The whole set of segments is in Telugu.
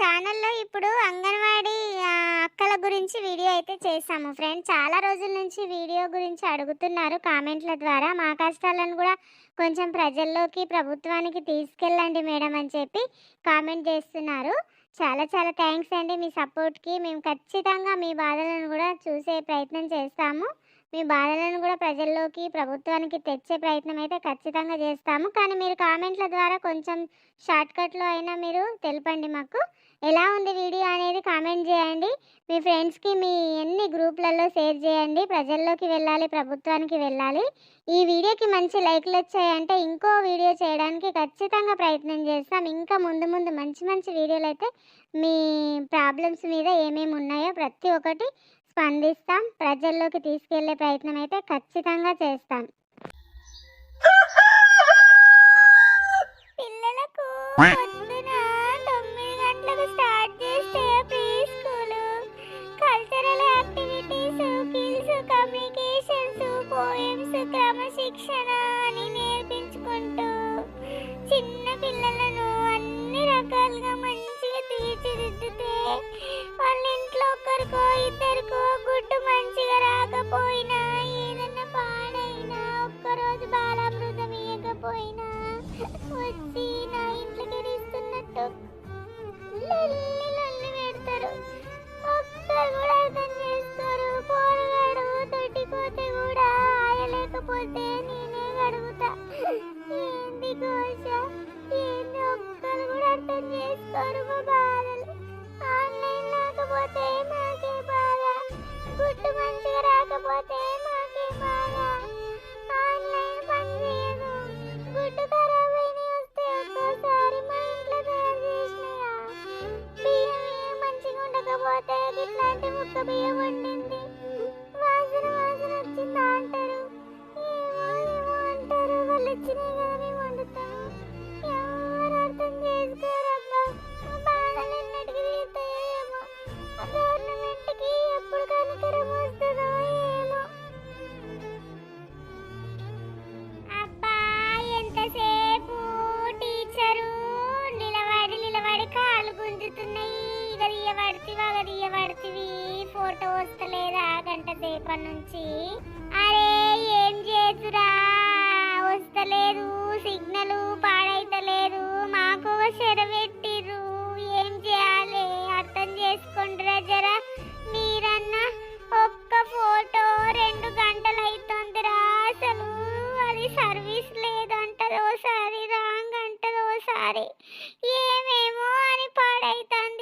ఛానల్లో ఇప్పుడు అంగన్వాడీ అక్కల గురించి వీడియో అయితే చేసాము ఫ్రెండ్ చాలా రోజుల నుంచి వీడియో గురించి అడుగుతున్నారు కామెంట్ల ద్వారా. మా కష్టాలను కూడా కొంచెం ప్రజల్లోకి ప్రభుత్వానికి తీసుకెళ్ళండి మేడం అని చెప్పి కామెంట్ చేస్తున్నారు. చాలా చాలా థ్యాంక్స్ అండి మీ సపోర్ట్కి. మేము ఖచ్చితంగా మీ బాధలను కూడా చూసే ప్రయత్నం చేస్తాము. మీ బాధలను కూడా ప్రజల్లోకి ప్రభుత్వానికి తెచ్చే ప్రయత్నం అయితే ఖచ్చితంగా చేస్తాము. కానీ మీరు కామెంట్ల ద్వారా కొంచెం షార్ట్కట్లో అయినా మీరు తెలపండి మాకు. ఎలా ఉంది వీడియో అనేది కామెంట్ చేయండి. మీ ఫ్రెండ్స్కి మీ ఎన్ని గ్రూప్లలో షేర్ చేయండి. ప్రజల్లోకి వెళ్ళాలి ప్రభుత్వానికి వెళ్ళాలి. ఈ వీడియోకి మంచి లైక్లు వచ్చాయంటే ఇంకో వీడియో చేయడానికి ఖచ్చితంగా ప్రయత్నం చేస్తాం. ఇంకా ముందు ముందు మంచి మంచి వీడియోలు అయితే మీ ప్రాబ్లమ్స్ మీద ఏమేమి ఉన్నాయో ప్రతి ఒక్కటి స్పందిస్తాం. ప్రజల్లోకి తీసుకెళ్ళే ప్రయత్నం అయితే ఖచ్చితంగా చేస్తాం. పిల్లలకు అప్లికేషన్స్ పోయమ్స్ క్రమశిక్షణ అని నేర్పించుకుంటూ చిన్న పిల్లలను అన్ని రకాలుగా మంచిగా తీర్చిదిద్దితే వాళ్ళ ఇంట్లో ఒకరికో ఇద్దరికో గుడ్డు మంచిగా రాకపోయినా ఏదన్నా పాడైనా ఒక్కరోజు బాలామృతం ఇవ్వకపోయినా వచ్చి నా ఇంట్లోకి ఇస్తున్నట్టు సిగ్నల్ పాడైతలేదు. మాకు ఒక ఏం చేయాలి? అర్థం చేసుకుంటురా జరా. మీరన్నా ఒక్క ఫోటో రెండు గంటలు అవుతుందిరా అసలు. అది సర్వీస్ లేదంటది. ఓసారి రాంగ్ అంటది ఓసారి ఏమేమో అని పాడైతుంది.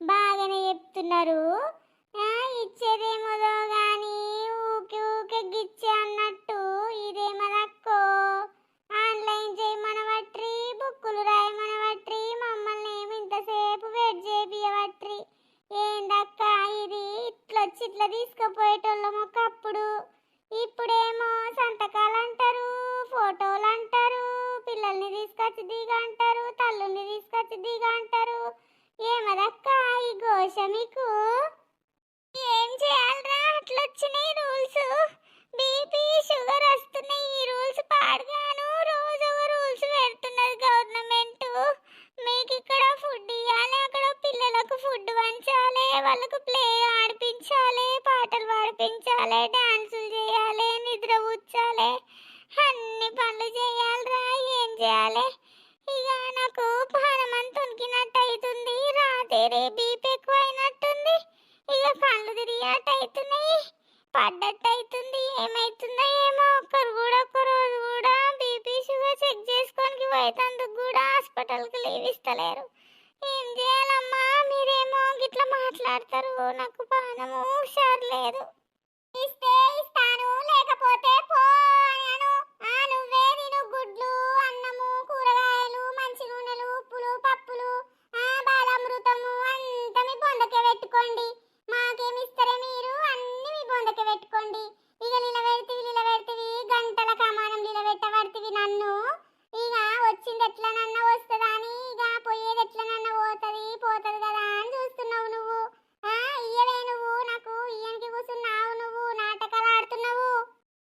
బాగానే చెప్తున్నారు. ఇచ్చేదేమోదో కానీ ఊకే ఊకే గిచ్చే అన్నట్టు ఇదేమదక్కో? ఆన్లైన్ చేయమనవట్రి బుక్కులు రాయమనవట్రి మమ్మల్ని ఏమి ఇంతసేపు వెయిట్ చేపియవట్రి? ఏందక్క ఇది? ఇట్లొచ్చి ఇట్లా తీసుకుపోయేటోళ్ళము ఒకప్పుడు. ఇప్పుడేమో సంతకాలు అంటారు ఫోటోలు అంటారు పిల్లల్ని తీసుకొచ్చి దిగ అంటారు తల్లుల్ని తీసుకొచ్చి దిగ అంటారు ఏమదక్క ఈ ఘోష మీకు? ఏం చేయాలరా? అట్లా వచ్చినాయి రూల్స్. బీపీ షుగర్ వస్తున్నాయి. ఈ రూల్స్ పాడగాను. రోజు ఒక రూల్స్ పెడుతున్నది గవర్నమెంట్. మీకు ఇక్కడ ఫుడ్ ఇవ్వాలి అక్కడ పిల్లలకు ఫుడ్ పంచాలి వాళ్ళకు ప్లే ఆడిపించాలి. పాటలు పాడిపించాలి. డాన్సులు చేయాలి. నిద్ర కూర్చాలి అన్ని పనులు చేయాలిరా. ఏం చేయాలి? వేరే బీపీ ఎక్కువ అయినట్టుంది ఇక కళ్ళు తిరిగినట్టు అవుతున్నాయి పడ్డట్టు అవుతుంది ఏమైతుందో ఏమో. ఒక్కరు కూడా ఒక్కరోజు కూడా బీపీ షుగర్ చెక్ చేసుకోనికి పోయేటందుకు కూడా హాస్పిటల్కి లీవ్ ఇస్తలేరు. ఏం చేయాలమ్మా? మీరేమో గిట్లా మాట్లాడతారు. నాకు పానము హుషారు లేదు. ఇస్తే మీ పెట్టుకోండి ఇక నిలబెడితే నిలబెడితివి గంటల కమానం నిలబెట్టబడితివి నన్ను. ఇక వచ్చింది ఎట్లనన్నా వస్తుందా అని ఇక పోయేది ఎట్లనన్నా పోతుంది పోతుంది కదా అని చూస్తున్నావు నువ్వు. ఆ నువ్వు నాకు ఇయ్యనికి కూర్చున్నావు నువ్వు నాటకాలు ఆడుతున్నావు.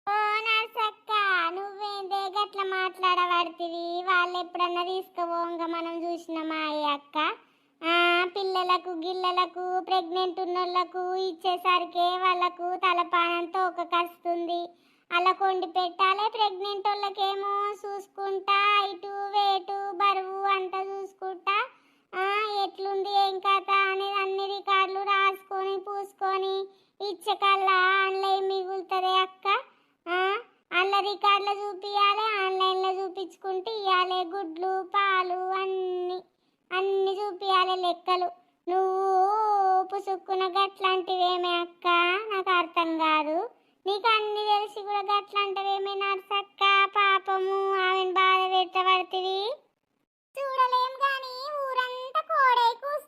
ఓ నర్సక్క నువ్వేందే గట్ల మాట్లాడబడితివి? వాళ్ళు ఎప్పుడన్నా తీసుకుపోంగా మనం చూసినామా ఈ అక్క పిల్లలకు గిల్లలకు ప్రెగ్నెంట్ ఉన్నోళ్ళకు ఇచ్చేసరికి వాళ్ళకు తలపానంతో ఒక కస్తుంది అలా కొండి పెట్టాలి ప్రెగ్నెంట్ వాళ్ళకేమో చూసుకుంటా ఇటు వేటు బరువు అంతా చూసుకుంటా. ఎట్లుంది ఏం కథ అనేది అన్ని రికార్డులు రాసుకొని పూసుకొని ఇచ్చే కల్లా ఆన్లైన్ మిగులుతుంది అక్క? అలా రికార్డులు చూపించాలి ఆన్లైన్లో చూపించుకుంటే ఇవ్వాలి గుడ్లు పాలు అన్ని అన్ని చూపించాలి లెక్కలు. నువ్వు పుసుక్కున గట్లాంటివేమే అక్క? నాకు అర్థం కాదు. నీకు అన్ని తెలిసి కూడా గట్లాంటివేమే నర్సక్క? పాపము ఆమెను బాధ పెట్టబడుతుంది. చూడలేం కానీ ఊరంతా కోడై కూస్తుంది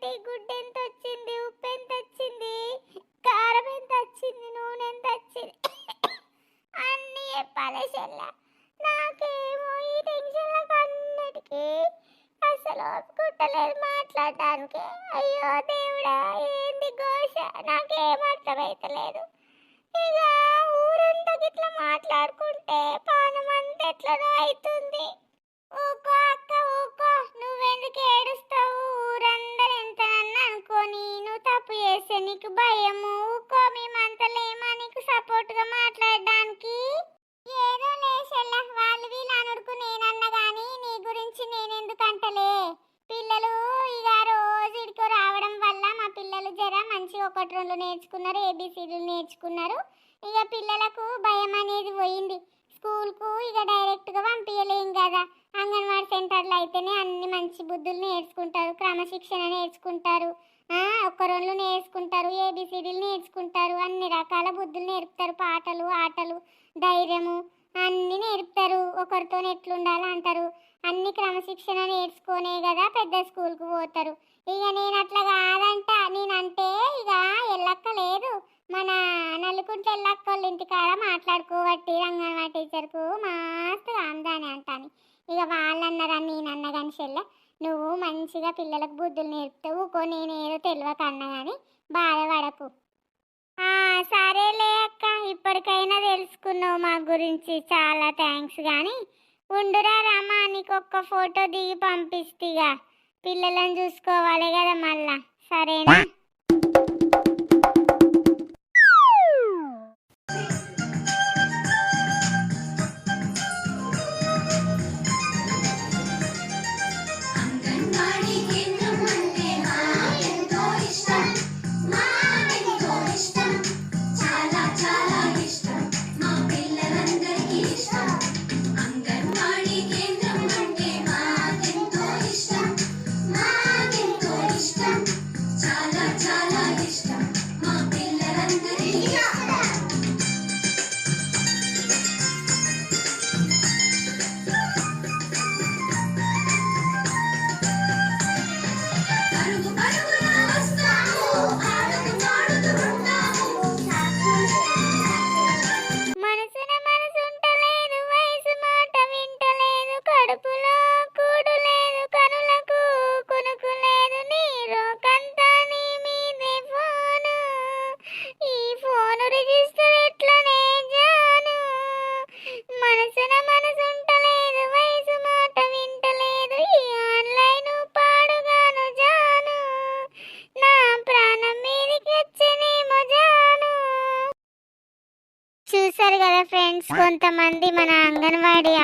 ఒక్కటి గుడ్డు ఎంత వచ్చింది ఉప్పు ఎంత వచ్చింది కారం ఎంత వచ్చింది నూనె ఎంత వచ్చింది అన్ని చెప్పాలి చెల్ల. నాకేమో ఈ టెన్షన్లకు అన్నిటికీ అసలు ఒప్పుకుంటలేదు మాట్లాడడానికి అయ్యో దేవుడా ఏంది ఘోష? నాకేం అర్థమైతలేదు. ఇక ఊరంతా గిట్లా మాట్లాడుకుంటే పానం అంతా ఎట్లనో అవుతుంది జర ఒకటి రెండు నేర్చుకున్నారు ఏబీసీలు నేర్చుకున్నారు. ఇక పిల్లలకు భయం అనేది పోయింది. స్కూల్కు ఇక డైరెక్ట్గా పంపించలేం కదా. అంగన్వాడీ సెంటర్లో అయితేనే అన్ని మంచి బుద్ధులు నేర్చుకుంటారు క్రమశిక్షణ నేర్చుకుంటారు. ఒక్క రెండు నేర్చుకుంటారు ఏబిసిడీలు నేర్చుకుంటారు. అన్ని రకాల బుద్ధులు నేర్పుతారు పాటలు ఆటలు ధైర్యము అన్నీ నేర్పుతారు. ఒకరితో ఎట్లుండాలి అంటారు. అన్ని క్రమశిక్షణ నేర్చుకునే కదా పెద్ద స్కూల్కి పోతారు. ఇక నేను అట్లా కాదంట నేనంటే ఇక ఎల్లక్క లేదు మన నలుకుంట వెళ్ళక్క వాళ్ళ ఇంటికాడ మాట్లాడుకోబట్టి రంగన్వాడి టీచర్కు మస్తు ఆమ్దాని అంటాను ఇక వాళ్ళన్నారని నేనన్న కానీ చెల్ల నువ్వు మంచిగా పిల్లలకు బుద్ధులు నేర్పుతావు కో నేనేదో తెలియక అన్నా కానీ బాధపడకు. సరేలే అక్క ఇప్పటికైనా తెలుసుకున్నావు మా గురించి చాలా థ్యాంక్స్ కానీ ఉండురా రామా నీకు ఒక్క ఫోటో దిగి పంపిస్తిగా. పిల్లలను చూసుకోవాలి కదా మళ్ళా. సరేనా?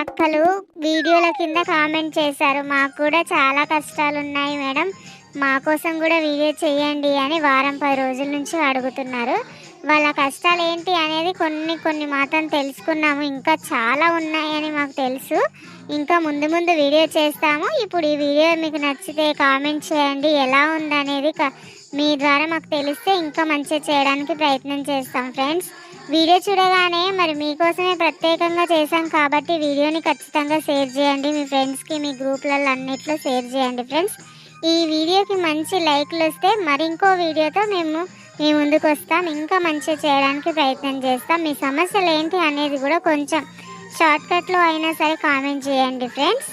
అక్కలు వీడియోల కింద కామెంట్ చేశారు. మాకు కూడా చాలా కష్టాలు ఉన్నాయి మేడం. మా కోసం కూడా వీడియో చేయండి అని వారం పది రోజుల నుంచి అడుగుతున్నారు. వాళ్ళ కష్టాలు ఏంటి అనేది కొన్ని కొన్ని మాత్రం తెలుసుకున్నాము. ఇంకా చాలా ఉన్నాయని మాకు తెలుసు. ఇంకా ముందు ముందు వీడియో చేస్తాము. ఇప్పుడు ఈ వీడియో మీకు నచ్చితే కామెంట్ చేయండి. ఎలా ఉందనేది మీ ద్వారా మాకు తెలిస్తే ఇంకా మంచిగా చేయడానికి ప్రయత్నం చేస్తాం ఫ్రెండ్స్. వీడియో చూడగానే మరి మీకోసమే ప్రత్యేకంగా చేశాం కాబట్టి వీడియోని ఖచ్చితంగా షేర్ చేయండి. మీ ఫ్రెండ్స్కి మీ గ్రూప్లలో అన్నిట్లో షేర్ చేయండి ఫ్రెండ్స్. ఈ వీడియోకి మంచి లైక్లు వస్తే మరి ఇంకో వీడియోతో మేము మీ ముందుకు వస్తాం. ఇంకా మంచిగా చేయడానికి ప్రయత్నం చేస్తాం. మీ సమస్యలు ఏంటి అనేది కూడా కొంచెం షార్ట్కట్లో అయినా సరే కామెంట్ చేయండి ఫ్రెండ్స్.